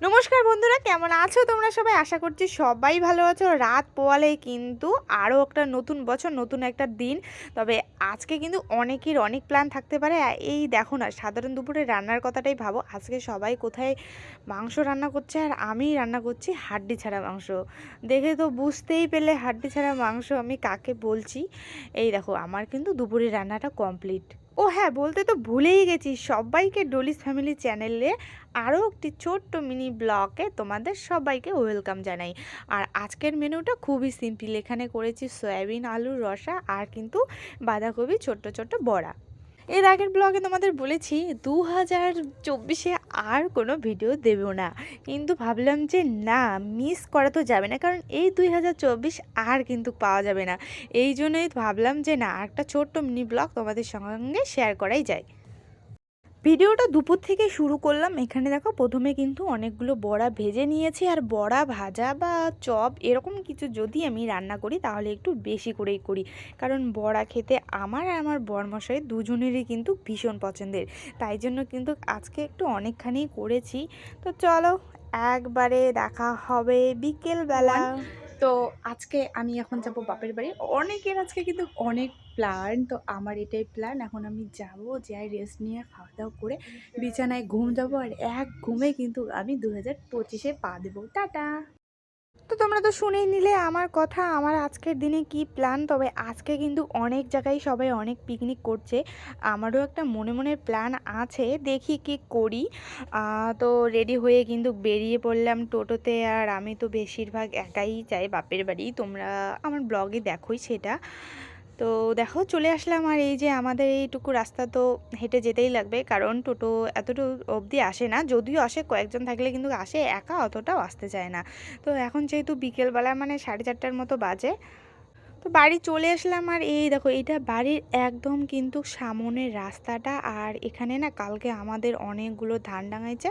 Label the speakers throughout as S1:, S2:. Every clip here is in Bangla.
S1: নমস্কার বন্ধুরা, কেমন আছো তোমরা সবাই? আশা করছি সবাই ভালো আছো। রাত পোয়ালেই কিন্তু আরও একটা নতুন বছর, নতুন একটা দিন। তবে আজকে কিন্তু অনেকের অনেক প্ল্যান থাকতে পারে। এই দেখো না, সাধারণ দুপুরে রান্নার কথাটাই ভাবো। আজকে সবাই কোথায় মাংস রান্না করছে আর আমি রান্না করছি হাড্ডি ছাড়া মাংস। দেখে তো বুঝতেই পেলে হাড্ডি ছাড়া মাংস আমি কাকে বলছি। এই দেখো, আমার কিন্তু দুপুরের রান্নাটা কমপ্লিট ও হ্যাঁ বলতে তো ভুলেই গেছি। সবাইকে ডলিস ফ্যামিলি চ্যানেলে আরও একটি ছোট্ট মিনি ব্লগে তোমাদের সবাইকে ওয়েলকাম জানাই। আর আজকের মেনুটা খুবই সিম্পল, এখানে করেছি সয়াবিন, আলুর রসা আর কিন্তু বাঁধাকপি, ছোট্ট ছোট্ট বড়া। এর আগের ব্লগে তোমাদের বলেছি দু হাজার চব্বিশে আর কোনো ভিডিও দেব না। কিন্তু ভাবলাম যে না মিস করা তো যাবে না, কারণ এই দুই হাজার চব্বিশ আর কিন্তু পাওয়া যাবে না। এই জন্যই ভাবলাম যে না একটা ছোট্ট মিনি ব্লগ তোমাদের সঙ্গে শেয়ার করাই যায়। ভিডিওটা দুপুর থেকে শুরু করলাম। এখানে দেখো প্রথমে কিন্তু অনেকগুলো বড়া ভেজে নিয়েছি। আর বড়া, ভাজা বা চপ এরকম কিছু যদি আমি রান্না করি, তাহলে একটু বেশি করেই করি। কারণ বড়া খেতে আমার আর আমার বরমশাই দুজনেরই কিন্তু ভীষণ পছন্দের। তাই জন্য কিন্তু আজকে একটু অনেকখানি করেছি। তো চলো, একবারে দেখা হবে বিকেলবেলা।
S2: তো আজকে আমি এখন যাব বাপের বাড়ি। অনেকের আজকে কিন্তু অনেক প্ল্যান তো আমার এটাই প্ল্যান এখন আমি যাব যাই রেস্ট নিয়ে খাওয়া দাওয়া করে বিছানায় ঘুম যাব। আর এক ঘুমে কিন্তু আমি দু হাজার পঁচিশে পা দেবো। টাটা!
S1: তো তোমরা তো শুনেই নিলে আমার কথা, আমার আজকের দিনে কি প্ল্যান তবে আজকে কিন্তু অনেক জায়গায় সবাই অনেক পিকনিক করছে। আমারও একটা মনে মনে প্ল্যান আছে, দেখি কি করি। তো রেডি হয়ে কিন্তু বেরিয়ে পড়লাম টোটোতে, আর আমি তো বেশিরভাগ একাই যাই বাপের বাড়ি। তোমরা আমার ব্লগে দেখোই সেটা। তো দেখো চলে আসলাম আর এই যে আমাদের এইটুকু রাস্তা তো হেঁটে যেতেই লাগবে, কারণ টোটো এতটুকু অবধি আসে না। যদিও আসে, কয়েকজন থাকলে কিন্তু আসে, একা অতটাও আসতে চায় না। তো এখন যেহেতু বিকেলবেলা মানে সাড়ে চারটার মতো বাজে তো বাড়ি চলে আসলাম আর এই দেখো এটা বাড়ির একদম কিন্তু সামনের রাস্তাটা আর এখানে না কালকে আমাদের অনেকগুলো ধান ডাঙাইছে।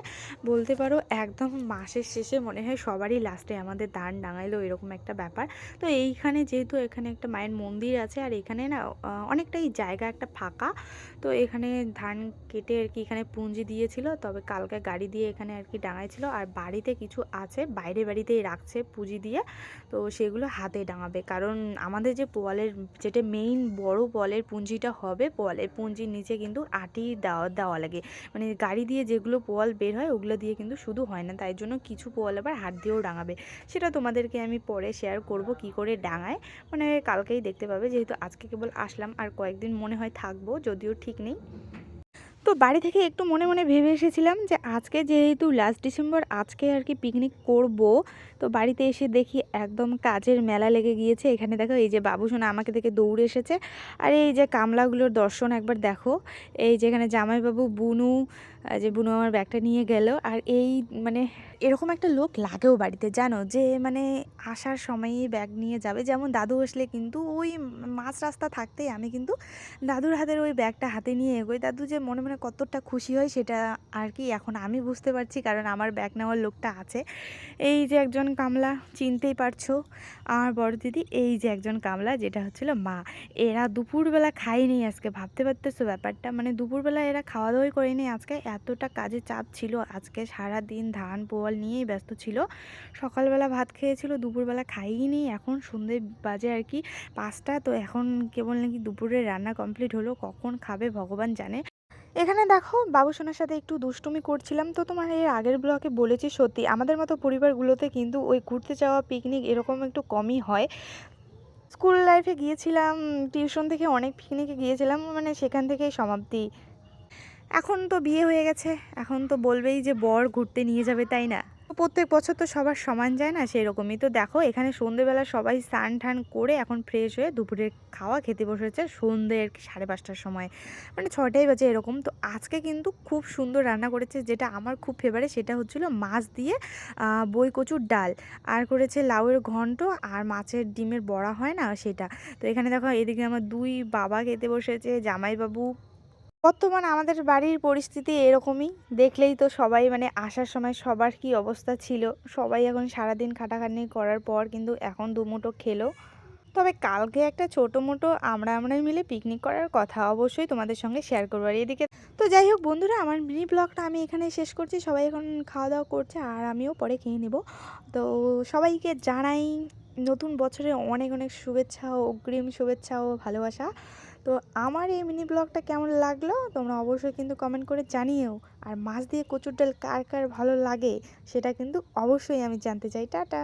S1: বলতে পারো একদম মাসের শেষে মনে হয় সবারই লাস্টে আমাদের ধান ডাঙাইলো, এরকম একটা ব্যাপার। তো এইখানে যেহেতু এখানে একটা মায়ের মন্দির আছে আর এখানে না অনেকটাই জায়গা একটা ফাঁকা। তো এখানে ধান কেটে আর কি এখানে পুঁজি দিয়েছিল, তবে কালকে গাড়ি দিয়ে এখানে আর কি ডাঙাইছিল। আর বাড়িতে কিছু আছে, বাইরে বাড়িতেই রাখছে পুঁজি দিয়ে, তো সেগুলো হাতে ডাঙাবে। কারণ আমাদের যে পোয়ালের যেটা মেইন বড় পোয়ালের পুঁজিটা হবে পোয়ালের পুঁজির নিচে কিন্তু আটি দেওয়া দেওয়া লাগে। মানে গাড়ি দিয়ে যেগুলো পোয়াল বের হয়, ওগুলো দিয়ে কিন্তু শুধু হয় না। তাই জন্য কিছু পোয়াল আবার হাত দিয়েও ডাঙাবে। সেটা তোমাদেরকে আমি পরে শেয়ার করব কি করে ডাঙায়। মানে কালকেই দেখতে পাবে, যেহেতু আজকে কেবল আসলাম, আর কয়েকদিন মনে হয় থাকব, যদিও ঠিক নেই। তো বাড়ি থেকে একটু মনে মনে ভেবে এসেছিলাম যে আজকে যেহেতু লাস্ট ডিসেম্বর আজকে আর কি পিকনিক করব। তো বাড়িতে এসে দেখি একদম কাজের মেলা লেগে গিয়েছে। এখানে দেখো এই যে বাবুসোনা আমাকে দেখে দৌড়ে এসেছে। আর এই যে কামলাগুলোর দর্শন একবার দেখো। এই যেখানে জামাইবাবু, বুনু যে বুনু আমার ব্যাগটা নিয়ে গেল। আর এই মানে এরকম একটা লোক লাগেও বাড়িতে, জানো? যে মানে আসার সময়ই ব্যাগ নিয়ে যাবে। যেমন দাদু আসলে কিন্তু ওই মাঝ রাস্তা থাকতেই আমি কিন্তু দাদুর হাতের ওই ব্যাগটা হাতে নিয়ে এগোই। দাদু যে মনে মনে কতটা খুশি হয় সেটা আর কি এখন আমি বুঝতে পারছি, কারণ আমার ব্যাগ নেওয়ার লোকটা আছে। এই যে একজন কামলা, চিনতেই পারছ। আমার বড় দিদি, এই যে একজন কামলা, যেটা হচ্ছিল মা। এরা দুপুরবেলা খায়নি আজকে। ভাবতে পারতেছো ব্যাপারটা? মানে দুপুরবেলা এরা খাওয়া দাওয়াই করেনি আজকে। এতটা কাজে চাপ ছিল, আজকে সারা দিন ধান, পোয়াল নিয়েই ব্যস্ত ছিল। সকালবেলা ভাত খেয়েছিল, দুপুরবেলা খাইনি, এখন সন্ধে বাজে আর কি পাঁচটা, তো এখন কেবল নাকি দুপুরে রান্না কমপ্লিট হলো, কখন খাবে ভগবান জানে। এখানে দেখো বাবুসোনার সাথে একটু দুষ্টুমি করছিলাম, তো তোমার এর আগের ব্লকে বলেছি সত্যি, আমাদের মতো পরিবারগুলোতে কিন্তু ওই ঘুরতে যাওয়া পিকনিক এরকম একটু কমই হয়। স্কুল লাইফে গিয়েছিলাম টিউশন থেকে অনেক পিকনিকে গিয়েছিলাম মানে সেখান থেকেই সমাপ্তি। এখন তো বিয়ে হয়ে গেছে। এখন তো বলবেই যে বর ঘুরতে নিয়ে যাবে, তাই না? প্রত্যেক বছর তো সবার সমান যায় না সেই রকমই তো দেখো, এখানে সন্ধেবেলা সবাই স্নান টান করে এখন ফ্রেশ হয়ে দুপুরের খাওয়া খেতে বসেছে সন্ধে আর কি সাড়ে পাঁচটার সময়। মানে ছটাই বাজে এরকম। তো আজকে কিন্তু খুব সুন্দর রান্না করেছে। যেটা আমার খুব ফেভারিট সেটা হচ্ছিল মাছ দিয়ে বই কচুর ডাল। আর করেছে লাউয়ের ঘন্ট আর মাছের ডিমের বড়া, হয় না? সেটা। তো এখানে দেখো, এদিকে আমার দুই বাবা খেতে বসেছে, জামাইবাবু বর্তমান আমাদের বাড়ির পরিস্থিতি এরকমই। দেখলেই তো সবাই মানে আসার সময় সবার কি অবস্থা ছিল। সবাই এখন সারাদিন খাটাখাটনি করার পর কিন্তু এখন দুমুঠো খেলো। তবে কালকে একটা ছোটো মোটো আমরা আমরাই মিলে পিকনিক করার কথা অবশ্যই তোমাদের সঙ্গে শেয়ার করব। আর এদিকে তো যাই হোক বন্ধুরা, আমার মিনি ব্লগটা আমি এখানে শেষ করছি। সবাই এখন খাওয়া দাওয়া করছে আর আমিও পরে খেয়ে নেব। তো সবাইকে জানাই নতুন বছরে অনেক অনেক শুভেচ্ছা ও অগ্রিম শুভেচ্ছা ও ভালোবাসা। তো আমার এই মিনি ব্লগটা কেমন লাগল? তোমরা অবশ্যই কিন্তু কমেন্ট করে জানিও আর মাছ দিয়ে কচুর ডাল কার কার ভালো লাগে, সেটা কিন্তু অবশ্যই আমি জানতে চাই। টাটা!